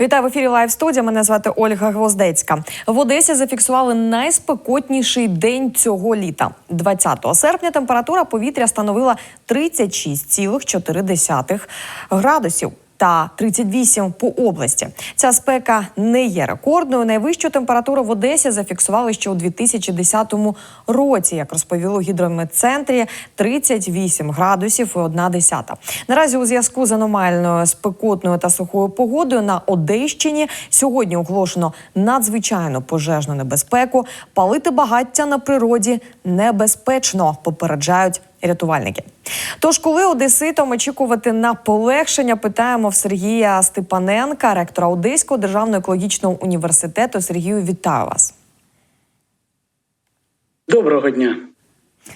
Вітаю в ефірі Лайв студія. Мене звати Ольга Гвоздецька. В Одесі зафіксували найспекотніший день цього літа. 20 серпня температура повітря становила 36,4 градусів. Та 38 по області. Ця спека не є рекордною. Найвищу температуру в Одесі зафіксували ще у 2010 році, як розповіло гідрометцентрі 38 градусів і одна десята. Наразі у зв'язку з аномальною спекотною та сухою погодою на Одещині сьогодні оголошено надзвичайну пожежну небезпеку. Палити багаття на природі небезпечно, попереджають рятувальники. Тож, коли одеситам очікувати на полегшення, питаємо в Сергія Степаненка, ректора Одеського державного екологічного університету. Сергію, вітаю вас. Доброго дня.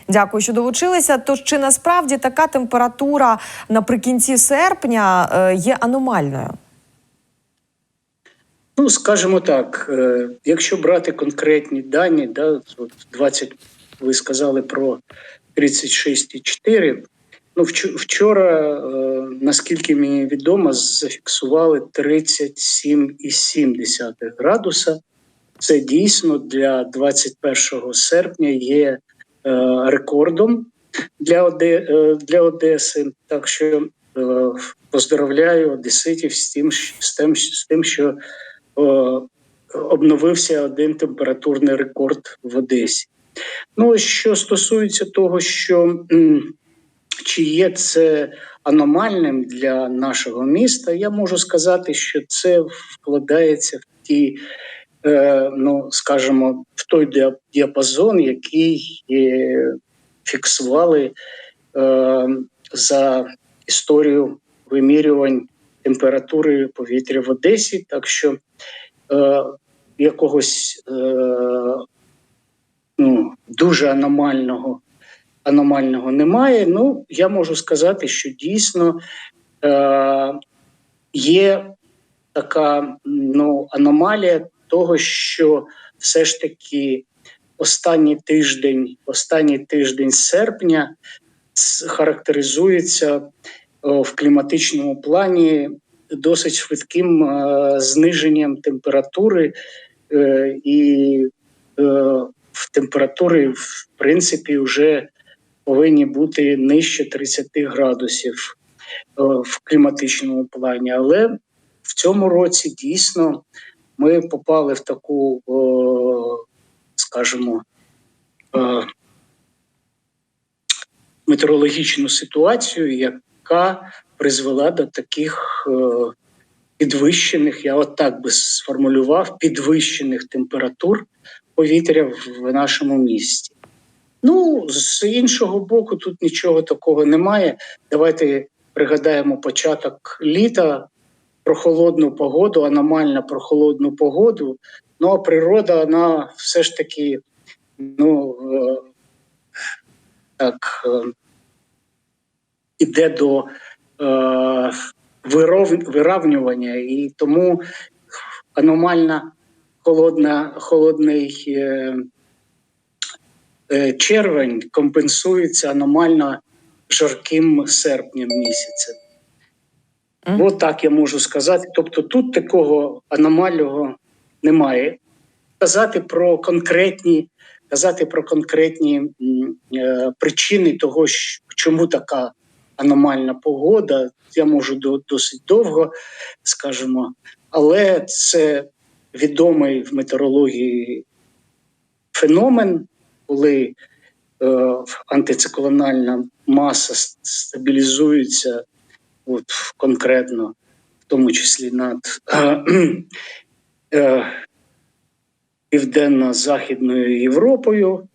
Дякую, що долучилися. Тож чи насправді така температура наприкінці серпня е, є аномальною? Ну, скажімо так, е, якщо брати конкретні дані, да, 20, ви сказали про 36,4. Ну, вчора, е, наскільки мені відомо, зафіксували 37,7 градуса. Це дійсно для 21 серпня є е, рекордом для, Оде, е, для Одеси. Так що е, поздравляю одеситів з тим, з тим, з тим що обновився один температурний рекорд в Одесі. Ну, що стосується того, що чи є це аномальним для нашого міста, я можу сказати, що це вкладається в ті, е, ну скажімо, в той діапазон, який е, фіксували е, за історію вимірювань температури повітря в Одесі. Так що е, якогось е, ну, дуже аномального, аномального немає. Ну, я можу сказати, що дійсно е, є така ну, аномалія того, що все ж таки останній тиждень, останній тиждень серпня характеризується е, в кліматичному плані досить швидким е, зниженням температури е, і в температури, в принципі, вже повинні бути нижче 30 градусів е, в кліматичному плані. Але в цьому році дійсно ми попали в таку, е, скажімо, е, метеорологічну ситуацію, яка призвела до таких підвищених, я от так би сформулював, підвищених температур повітря в нашому місті. Ну, з іншого боку, тут нічого такого немає. Давайте пригадаємо початок літа, прохолодну погоду, аномально прохолодну погоду. Ну а природа, вона все ж таки, ну е, так, е, іде до е, виравнювання, і тому аномальна холодна, холодний е, е, червень компенсується аномально жарким серпнем місяцем. Мгм. От так я можу сказати. Тобто тут такого аномального немає. Казати про конкретні, казати про конкретні е, причини того, чому така аномальна погода, я можу до, досить довго, скажімо, але це відомий в метеорології феномен, коли е, антициклональна маса стабілізується от, конкретно, в тому числі над е, Південно-Західною Європою,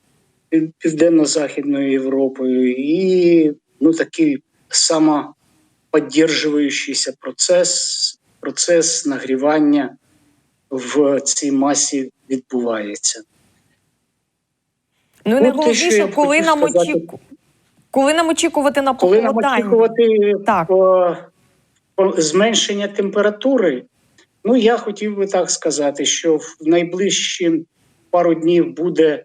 Південно-Західною Європою, і ну, такий самоподдержуючийся процес, процес нагрівання в цій масі відбувається. Ну найголовніше, коли нам сказати. очіку... коли нам очікувати на Коли нам очікувати Так. по, по зменшення температури, ну я хотів би так сказати, що в найближчі пару днів буде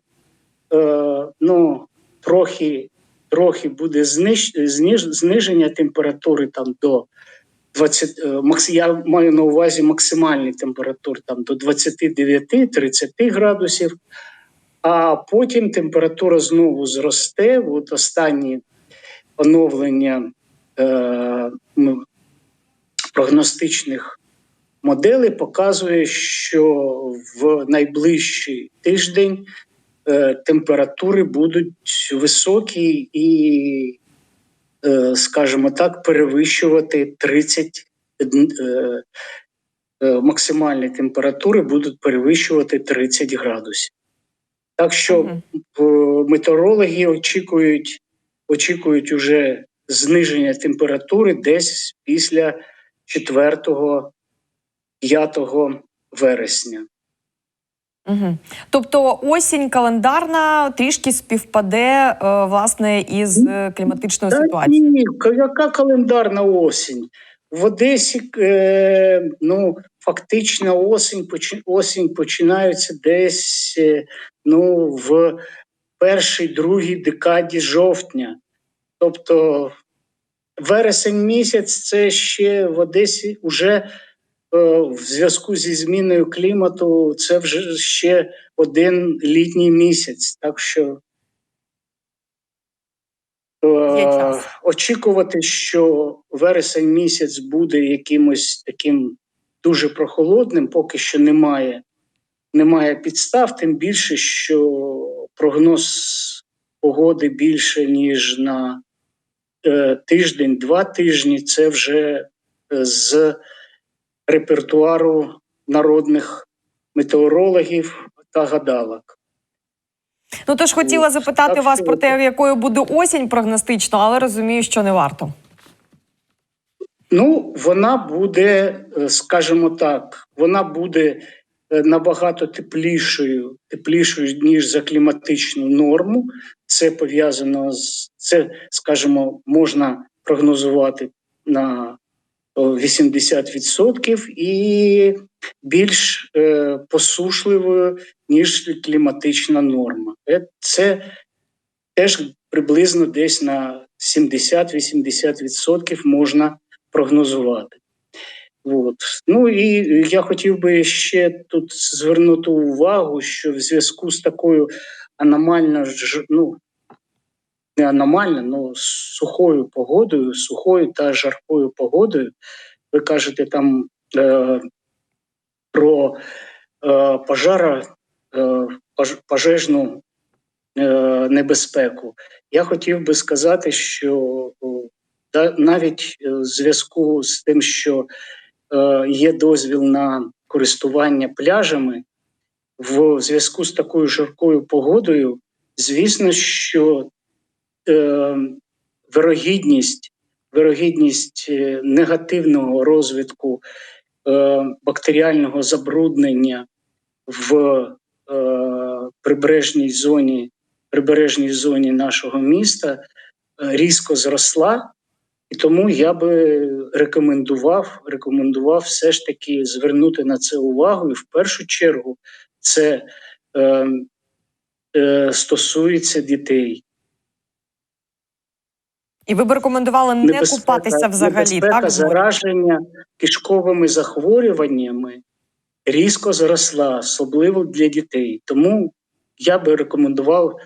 е, ну, трохи, трохи буде зниж, зниж, зниження температури там до 20, е, макс- я маю на увазі максимальні температури там до 29-30 градусів, а потім температура знову зросте. От останні оновлення е, прогностичних моделей показує, що в найближчий тиждень е, температури будуть високі і, скажімо так, перевищувати 30 е, е, максимальні температури будуть перевищувати 30 градусів. Так що е, метеорологи очікують, очікують уже зниження температури десь після 4-5 вересня. Угу. Тобто осінь календарна трішки співпаде е, власне із е, кліматичною Та ситуацією. ні, яка календарна осінь? В Одесі е, ну, фактично осінь, осінь починається десь е, ну, в першій, другій декаді жовтня. Тобто вересень місяць це ще в Одесі вже в зв'язку зі зміною клімату, це вже ще один літній місяць. Так що е, очікувати, що вересень місяць буде якимось таким дуже прохолодним, поки що немає, немає підстав, тим більше, що прогноз погоди більше, ніж на е, тиждень, два тижні. Це вже е, з репертуару народних метеорологів та гадалок. Ну тож хотіла запитати Так вас що- про те, якою буде осінь прогностично, але розумію, що не варто. Ну, вона буде, е, скажімо так, вона буде е, набагато теплішою, теплішою, ніж за кліматичну норму. Це пов'язано з це, скажімо, можна прогнозувати на 80% і більш е, посушливою, ніж кліматична норма. Е, Це теж приблизно десь на 70-80% можна прогнозувати. От. Ну і я хотів би ще тут звернути увагу, що в зв'язку з такою аномально ну, не аномально, але сухою погодою, сухою та жаркою погодою. Ви кажете там е, про е, пожара, е, пожежну е, небезпеку. Я хотів би сказати, що о, навіть е, в зв'язку з тим, що е, є дозвіл на користування пляжами, в зв'язку з такою жаркою погодою, звісно, що е, вирогідність, вирогідність е, негативного розвитку е, бактеріального забруднення в е, прибережній зоні, прибережній зоні нашого міста е, різко зросла. І тому я би рекомендував, рекомендував все ж таки звернути на це увагу. І в першу чергу це е, е, стосується дітей. І ви б рекомендували не купатися взагалі, небезпека так? зараження кишковими захворюваннями різко зросла, особливо для дітей. Тому я би рекомендував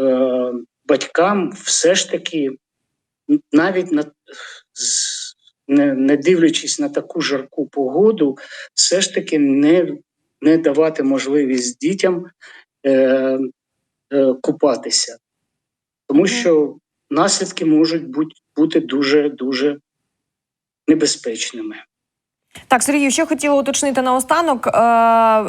е, батькам все ж таки, навіть на, з- не, не дивлячись на таку жарку погоду, все ж таки не, не давати можливість дітям е, е, купатися. Тому що наслідки можуть бути, дуже дуже небезпечними. Так, Сергію, ще хотіла уточнити наостанок. Е,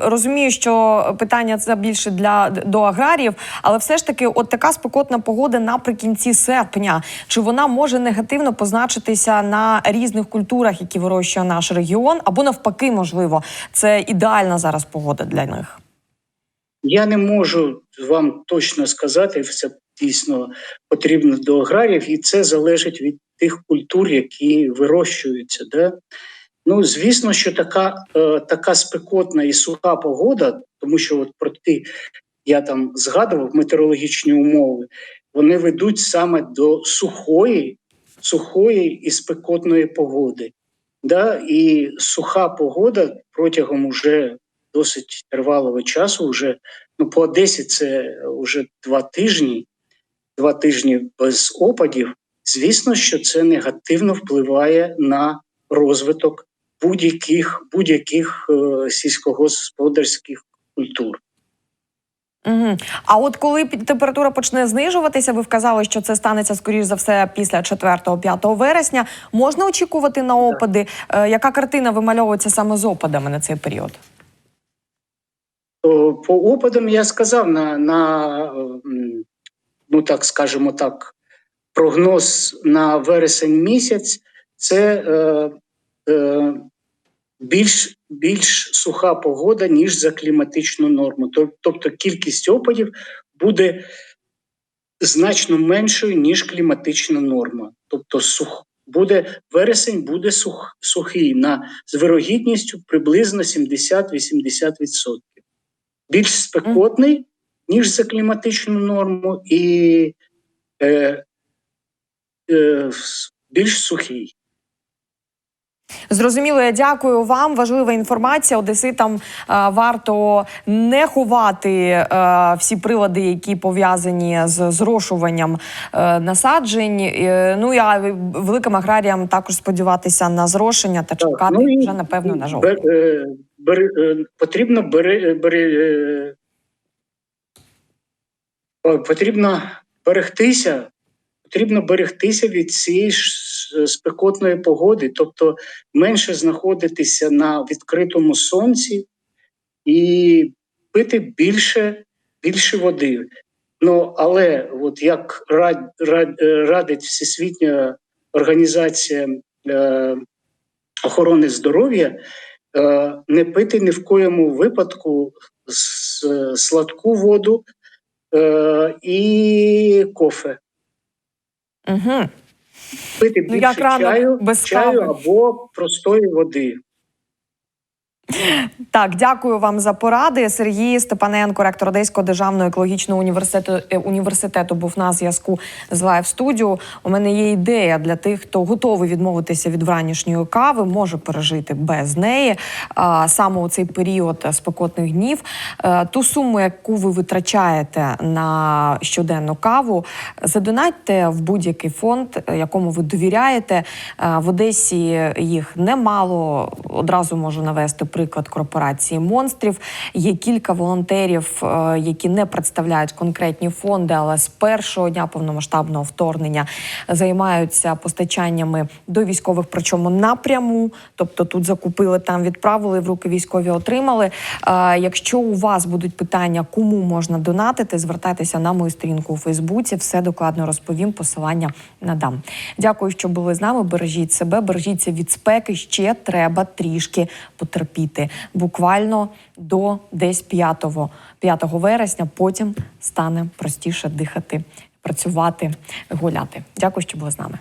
розумію, що питання це більше для до аграріїв, але все ж таки, от така спекотна погода наприкінці серпня. Чи вона може негативно позначитися на різних культурах, які вирощує наш регіон, або навпаки, можливо, це ідеальна зараз погода для них? Я не можу вам точно сказати, це дійсно потрібно до аграріїв, і це залежить від тих культур, які вирощуються. Да? Ну, звісно, що така, е, така спекотна і суха погода, тому що от про ті, я там згадував метеорологічні умови, вони ведуть саме до сухої, сухої і спекотної погоди. Да, і суха погода протягом уже досить тривалого часу. Вже ну по Одесі це вже два тижні, два тижні без опадів. Звісно, що це негативно впливає на розвиток будь-яких будь-яких е, сільськогосподарських культур. Угу. А от коли температура почне знижуватися, ви вказали, що це станеться скоріш за все після 4-5 вересня. Можна очікувати на опади? Е, яка картина вимальовується саме з опадами на цей період? По опадам я сказав на, на ну так скажемо так, прогноз на вересень місяць це е, е, більш, більш суха погода, ніж за кліматичну норму. Тобто кількість опадів буде значно меншою, ніж кліматична норма. Тобто сух, буде, вересень буде сух, сухий на, з вирогідністю приблизно 70-80%. Більш спекотний, ніж за кліматичну норму, і е, е, більш сухий. Зрозуміло, я дякую вам. Важлива інформація. Одеситам е, варто не ховати е, всі прилади, які пов'язані з зрошуванням е, насаджень. Ну а великим аграріям також сподіватися на зрошення та чекати ну вже напевно на жовтень. Бер- е, потрібно бери, бери, потрібно берегтися. Потрібно берегтися від цієї спекотної погоди, тобто менше знаходитися на відкритому сонці і пити більше, більше води. Ну але от як рад, рад, е, радить Всесвітня організація е, охорони здоров'я, е, не пити ні в коєму випадку сладку воду е, і кофе. Угу. Пити Ну, більше ну, чаю, без чаю або простої води. Так, дякую вам за поради. Сергій Степаненко, ректор Одеського державного екологічного університету е, університету, був на зв'язку з Live студіо. У мене є ідея для тих, хто готовий відмовитися від вранішньої кави, може пережити без неї. Саме у цей період спекотних днів. Е, Ту суму, яку ви витрачаєте на щоденну каву, задонатьте в будь-який фонд, е, якому ви довіряєте. В Одесі їх немало. Одразу можу навести приклад корпорації монстрів. Є кілька волонтерів, е, які не представляють конкретні фонди, але з першого дня повномасштабного вторгнення займаються постачаннями до військових, причому напряму. Тобто тут закупили, там відправили в руки військові, отримали. Е, Якщо у вас будуть питання, кому можна донатити, звертайтеся на мою сторінку у Фейсбуці. Все докладно розповім. Посилання надам. Дякую, що були з нами. Бережіть себе, бережіться від спеки. Ще треба трішки потерпіти діти буквально до десь 5, 5 вересня. Потім стане простіше дихати, працювати, гуляти. Дякую, що були з нами.